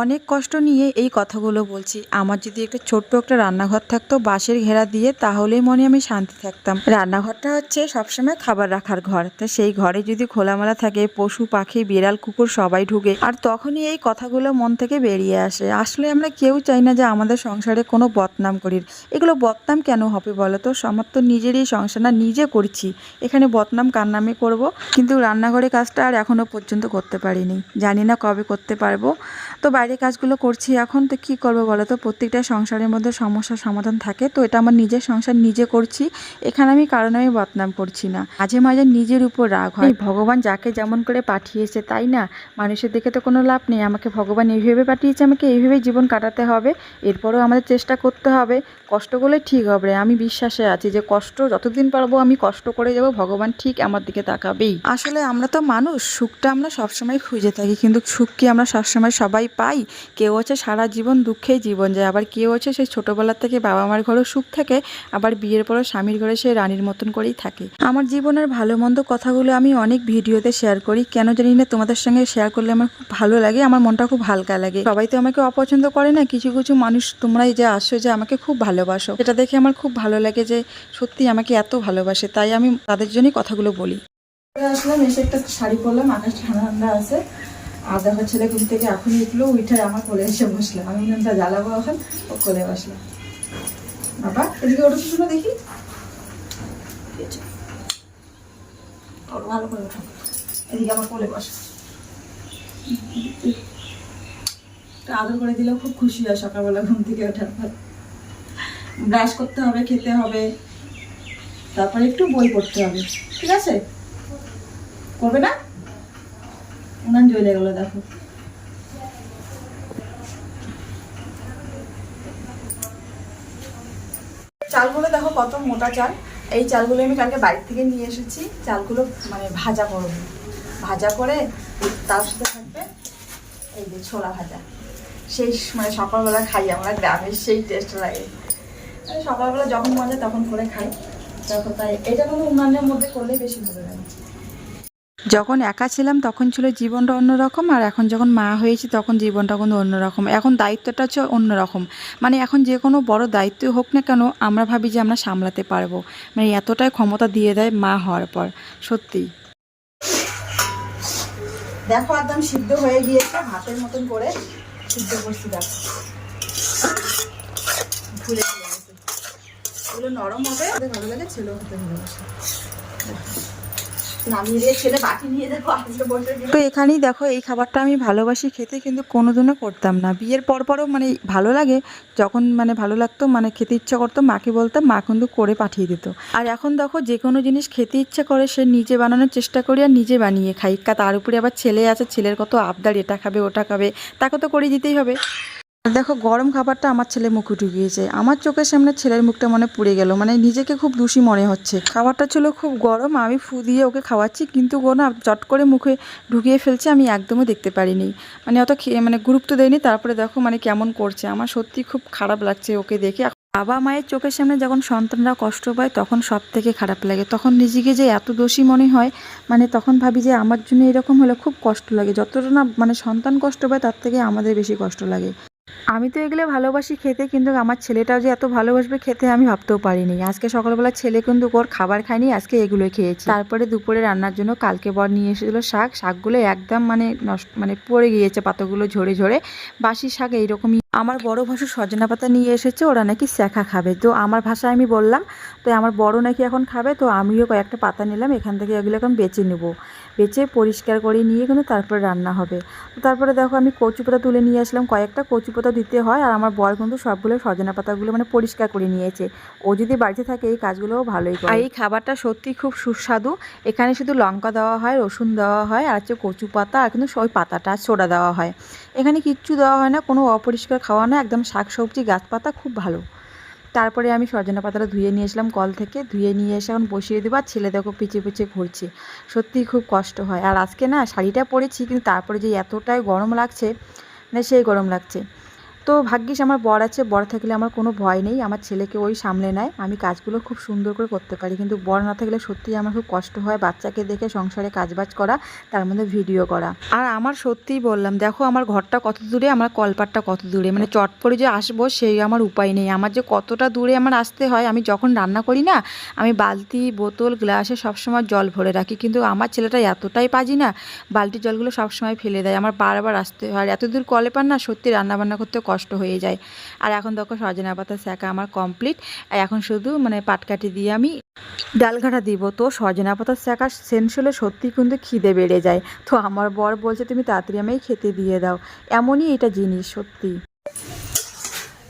অনেক কষ্ট নিয়ে এই কথাগুলো বলছি। আমার যদি একটা ছোট্ট একটা রান্নাঘর থাকতো, বাঁশের ঘেরা দিয়ে তাহলেই মনে আমি শান্তি থাকতাম। রান্নাঘরটা হচ্ছে সবসময় খাবার রাখার ঘর। তা সেই ঘরে যদি খোলামেলা থাকে, পশু, পাখি, বিড়াল, কুকুর সবাই ঢুকে, আর তখনই এই কথাগুলো মন থেকে বেরিয়ে আসে। আসলে আমরা কেউ চাই না যে আমাদের সংসারে কোনো বদনাম করি এগুলো বদনাম কেন হবে বলো তো? আমার তো নিজেরই সংসার না নিজে করছি। এখানে বদনাম কার নামে করব? কিন্তু রান্নাঘরে কাজটা আর এখনও পর্যন্ত করতে পারিনি। জানি না কবে করতে পারব। তো বাইরে কাজগুলো করছি, এখন তো কি করব বলো তো? প্রত্যেকটা সংসারের মধ্যে সমস্যার সমাধান থাকে। তো এটা আমার নিজের সংসার নিজে করছি, এখানে আমি কারণ আমি বদনাম করছি না। মাঝে মাঝে নিজের উপর রাগ হয়। ভগবান যাকে যেমন করে পাঠিয়েছে, তাই না? মানুষের দিকে তো কোনো লাভ নেই। আমাকে ভগবান এইভাবে পাঠিয়েছে, আমাকে এইভাবেই জীবন কাটাতে হবে। এরপরেও আমাদের চেষ্টা করতে হবে। কষ্ট করলে ঠিক হবে। আমি বিশ্বাসে আছি যে কষ্ট, যতদিন পারব আমি কষ্ট করে যাব। ভগবান ঠিক আমার দিকে তাকাবেই। আসলে আমরা তো মানুষ, সুখটা আমরা সবসময় খুঁজে থাকি। কিন্তু সুখ কি আমরা সবসময় সবাই পাই? কেউ হচ্ছে সারা জীবন দুঃখেই জীবন যায়। আবার কেউ হচ্ছে সেই ছোটোবেলা থেকে বাবা মার ঘরেও সুখ থাকে, আবার বিয়ের পরও স্বামীর ঘরে সে রানীর মতন করেই থাকে। আমার জীবনের ভালো মন্দ কথাগুলো আমি অনেক ভিডিওতে শেয়ার করি। কেন জানি না তোমাদের সঙ্গে শেয়ার করলে আমার খুব ভালো লাগে, আমার মনটা খুব হালকা লাগে। সবাই তো আমাকে অপছন্দ করে না, কিছু কিছু মানুষ তোমরাই যে আসো যে আমাকে খুব ভালোবাসো। এটা দেখে আমার খুব ভালো লাগে যে সত্যি আমাকে এত ভালোবাসে, তাই আমি তাদের জন্যই কথাগুলো বলি। আসলাম, এসে একটা শাড়ি পরলাম, আকাশ ঠান্ডা আছে। আর দেখো ছেলে ঘুম থেকে এখন উঠল উঠে আমার কোলে এসে বসলাম আমি মনটা জ্বালাবো এখন? ও কোলে বসলাম বাবা, এদিকে ওটা শুনো দেখি। ভালো করে এদিকে কোলে আদর করে দিলেও খুব খুশি হয় সকালবেলা ঘুম থেকে ওঠার পর। ব্রাশ করতে হবে, খেতে হবে। তারপরে একটু বই পড়তে হবে। ঠিক আছে? করবে না? উনান জ্বলে গেলো, দেখো। চালগুলো দেখো কত মোটা চাল। এই চালগুলো আমি কালকে বাড়ি থেকে নিয়ে এসেছি। চালগুলো মানে ভাজা করব। ভাজা করে তার সাথে থাকবে এই যে ছোলা ভাজা। সেই মানে সকালবেলা খাই আমরা, গ্রামের সেই টেস্ট লাগে। সকালবেলা যখন মজা তখন করে খাই। তখন তাই, এটা কোনো উনানের মধ্যে করলে বেশি ভালো লাগে। যখন একা ছিলাম, তখন ছিল জীবনটা অন্যরকম, আর এখন যখন মা হয়েছি, তখন জীবনটা কিন্তু অন্যরকম। এখন দায়িত্বটা হচ্ছে অন্যরকম। মানে এখন যে কোনো বড় দায়িত্ব হোক না কেন, আমরা ভাবি যে আমরা সামলাতে পারব। মানে এতটাই ক্ষমতা দিয়ে দেয় মা হওয়ার পর সত্যি দেখো একদম সিদ্ধ হয়ে গিয়েছে ভাতের মতন করে সিদ্ধ করছি, দেখো। ফুলে গিয়েছে এগুলো নরম হবে, ভালো লাগে, ছেলেও খেতে ভালোবাসে। তো এখানেই দেখো, এই খাবারটা আমি ভালোবাসি খেতে, কিন্তু কোনোদিনও করতাম না। বিয়ের পর পরও মানে ভালো লাগে, যখন মানে ভালো লাগতো মানে খেতে ইচ্ছা করতো, মাকে বলতাম, মা কিন্তু করে পাঠিয়ে দিত। আর এখন দেখো, যে কোনো জিনিস খেতে ইচ্ছা করে, সে নিজে বানানোর চেষ্টা করি আর নিজে বানিয়ে খাই। তার উপরে আবার ছেলে আছে, ছেলের কত আবদার, এটা খাবে, ওটা খাবে, তাকে তো করে দিতেই হবে। দেখো, গরম খাবারটা আমার ছেলে মুখে ঢুকিয়েছে আমার চোখের সামনে ছেলের মুখটা মনে পুড়ে গেল। মানে নিজেকে খুব দোষী মনে হচ্ছে। খাবারটা ছিল খুব গরম, আমি ফু দিয়ে ওকে খাওয়াচ্ছি, কিন্তু ও না চট করে মুখে ঢুকিয়ে ফেলছে, আমি একদমই দেখতে পারিনি। মানে অত খেয়ে মানে গুরুত্ব দেয়নি। তারপরে দেখো মানে কেমন করছে। আমার সত্যি খুব খারাপ লাগছে ওকে দেখে। বাবা মায়ের চোখের সামনে যখন সন্তানরা কষ্ট পায়, তখন সব থেকে খারাপ লাগে। তখন নিজেকে যে এত দোষী মনে হয় মানে তখন ভাবি যে আমার জন্য এরকম হলে খুব কষ্ট লাগে। যতটা না মানে সন্তান কষ্ট পায়, তার থেকে আমাদের বেশি কষ্ট লাগে। আমি তো এগুলো ভালোবাসি খেতে, কিন্তু আমার ছেলেটাও যে এত ভালোবাসবে খেতে আমি ভাবতেও পারিনি। আজকে সকালবেলা ছেলে কিন্তু ওর খাবার খায়নি, আজকে এগুলো খেয়েছি। তারপরে দুপুরে রান্নার জন্য কালকে বর নিয়ে এসেছিল শাক। শাকগুলো একদম মানে নষ্ট মানে পড়ে গিয়েছে, পাতাগুলো ঝরে ঝরে। বাসি শাক এইরকমই আমার বড় ভাষা সজনা পাতা নিয়ে এসেছে, ওরা নাকি শেখা খাবে। তো আমার ভাষায় আমি বললাম তো আমার বড় নাকি এখন খাবে? তো আমিও কয়েকটা পাতা নিলাম, এখান থেকে এগুলো এখন বেছে নেব। বেছে পরিষ্কার করে নিয়ে কিন্তু তারপরে রান্না হবে। তো তারপরে দেখো, আমি কচু পাতা তুলে নিয়ে আসলাম। কয়েকটা কচু পাতা দিতে হয়, আর আমার বর কিন্তু সবগুলো সজনা পাতাগুলো মানে পরিষ্কার করে নিয়েছে। ও যদি বাড়িতে থাকে, এই কাজগুলোও ভালোই করে। আর এই খাবারটা সত্যি খুব সুস্বাদু। এখানে শুধু লঙ্কা দেওয়া হয়, রসুন দেওয়া হয়, আর হচ্ছে কচু পাতা, আর কিন্তু ওই পাতাটা সোডা দেওয়া হয়। এখানে কিচ্ছু দেওয়া হয় না, কোনো অপরিষ্কার খাওয়া না, একদম শাক সবজি গাছপাতা খুব ভালো। তারপরে আমি সজনা পাতাটা ধুয়ে নিয়ে এসলাম কল থেকে, ধুয়ে নিয়ে এসে এখন বসিয়ে দেবো আর ছেলে দেখো পিছিয়ে পিছিয়ে ঘুরছে। সত্যিই খুব কষ্ট হয়। আর আজকে না শাড়িটা পরেছি কিন্তু তারপরে যে এতটাই গরম লাগছে না সেই গরম লাগছে। তো ভাগ্যিস আমার বর আছে, বর থাকলে আমার কোনো ভয় নেই, আমার ছেলেকে ওই সামলে নেয়, আমি কাজগুলো খুব সুন্দর করে করতে পারি, কিন্তু বর না থাকলে সত্যিই আমার খুব কষ্ট হয় বাচ্চাকে দেখে সংসারে কাজবাজ করা, তার মধ্যে ভিডিও করা। আর আমার সত্যিই বললাম, দেখো আমার ঘরটা কত দূরে, আমার কলপাটটা কত দূরে মানে চট করে যে আসব সেই আমার উপায় নেই, আমার যে কতটা দূরে আমার আসতে হয়, আমি যখন রান্না করি না, আমি বালতি, বোতল, গ্লাসে সবসময় জল ভরে রাখি, কিন্তু আমার ছেলেটা এতটাই পাজি না বালতি জলগুলো সবসময় ফেলে দেয়, আমার বারবার আসতে হয়, আর এত দূর কলে পান না, সত্যি রান্নাবান্না করতে কষ্ট হয়ে যায়। আর এখন দেখো সজনা পাতা শাঁকা আমার কমপ্লিট আর এখন শুধু মানে পাটকাঠি দিয়ে আমি ডালঘাটা দিব। তো সজনা পাতার শাঁকা সেন্স হলে সত্যি কিন্তু খিদে বেড়ে যায়। তো আমার বর বলছে, তুমি তাড়াতাড়ি আমায় খেতে দিয়ে দাও। এমনই এটা জিনিস, সত্যি।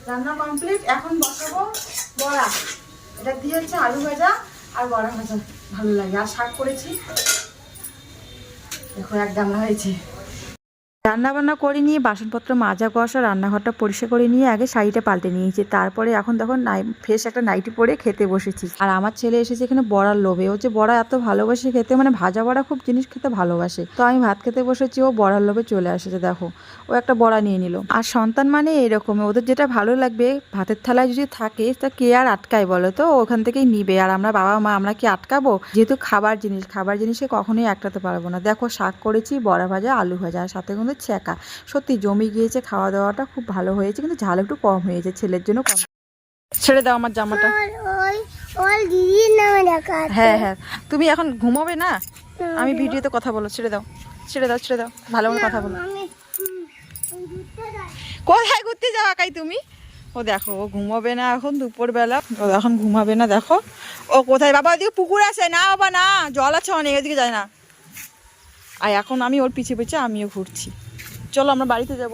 রান্না কমপ্লিট এখন বসাবো বড়া। এটা দিয়ে হচ্ছে আলু ভাজা আর বড়া ভাজা। ভালো লাগে। আর শাক করেছি। দেখো, এক হয়েছে। রান্না বান্না করে নিয়ে, বাসনপত্র মাজা কষা রান্নাঘরটা পরিষ্কার করে নিয়ে আগে শাড়িটা পাল্টে নিয়েছি। তারপরে এখন দেখো নাই ফ্রেশ একটা নাইটি পরে খেতে বসেছি। আর আমার ছেলে এসেছে এখানে বড়ার লোভে। ও যে বড়া এত ভালোবাসে খেতে মানে ভাজা বড়া খুব জিনিস খেতে ভালোবাসে। তো আমি ভাত খেতে বসেছি, ও বড়ার লোভে চলে আসেছে দেখো। ও একটা বড়া নিয়ে নিল। আর সন্তান মানে এরকম, ওদের যেটা ভালো লাগবে, ভাতের থালায় যদি থাকে, তা কে আর আটকায় বলো তো? ওখান থেকেই নিবে। আর আমরা বাবা মা, আমরা কি আটকাবো? যেহেতু খাবার জিনিস, খাবার জিনিসকে কখনোই আটকাতে পারব না। দেখো, শাক করেছি, বড়া ভাজা, আলু ভাজা, আর সাথে কিন্তু ছ্যাঁকা সত্যি জমি গিয়েছে খাওয়া দাওয়াটা খুব ভালো হয়েছে কিন্তু ঝাল একটু কম হয়েছে ছেলের জন্য কম। ছেড়ে দাও আমার জামাটা। হ্যাঁ হ্যাঁ। তুমি এখন ঘুমোবে না? আমি ভিডিওতে কথা বলো ছেড়ে দাও ছেড়ে দাও ছেড়ে দাও ভালো করে কথা বলো। কোথায় ঘুরতে যাও একাই তুমি? ও দেখো ও ঘুমাবে না এখন দুপুরবেলা ও এখন ঘুমাবে না দেখো। ও কোথায়? বাবা ওদিকে পুকুর আছে। না বাবা না জল আছে অনেক ওদিকে যায় না। আর এখন আমি ওর পিছিয়ে পিছিয়ে আমিও ঘুরছি। চলো আমরা বাড়িতে যাব।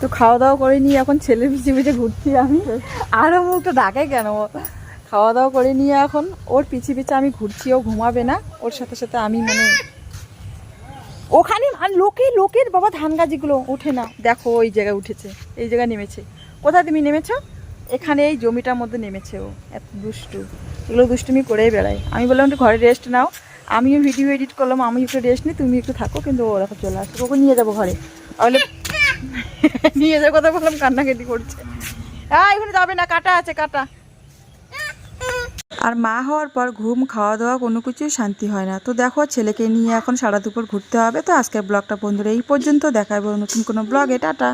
তো খাওয়া দাওয়া করে নিয়ে এখন ছেলে পিছিয়ে পিছিয়ে ঘুরছি আমি। আরও মুখটা ডাকে কেন? খাওয়া দাওয়া করে নিয়ে এখন ওর পিছিয়ে পিছিয়ে আমি ঘুরছি, ও ঘুমাবে না। ওর সাথে সাথে আমি মানে ওখানে আর লোকে, লোকের বাবা ধান গাছগুলো ওঠে না। দেখো ওই জায়গায় উঠেছে, এই জায়গায় নেমেছে। কোথায় তুমি নেমেছো? এখানে এই জমিটার মধ্যে নেমেছে ও, এত দুষ্টু। এগুলো দুষ্টুমি করেই বেড়ায়। আমি বললাম, একটু ঘরে রেস্ট নাও। আমিও ভিডিও এডিট করলাম আমি একটু রেস্ট নিই, তুমি একটু থাকো, কিন্তু ও দেখো চলে আসছে ওকে নিয়ে যাব ঘরে। তাহলে নিয়ে যাব কথা বললাম, কান্নাকাটি করছে। হ্যাঁ এখানে যাবে না, কাটা আছে, কাটা। আর মা হওয়ার পর ঘুম খাওয়া দাওয়া কোনো কিছুই শান্তি হয় না। তো দেখো, ছেলেকে নিয়ে এখন সারা দুপুর ঘুরতে হবে। তো আজকের ব্লগটা বন্ধুরা এই পর্যন্ত। দেখাবো নতুন কোনো ব্লগে। টাটা।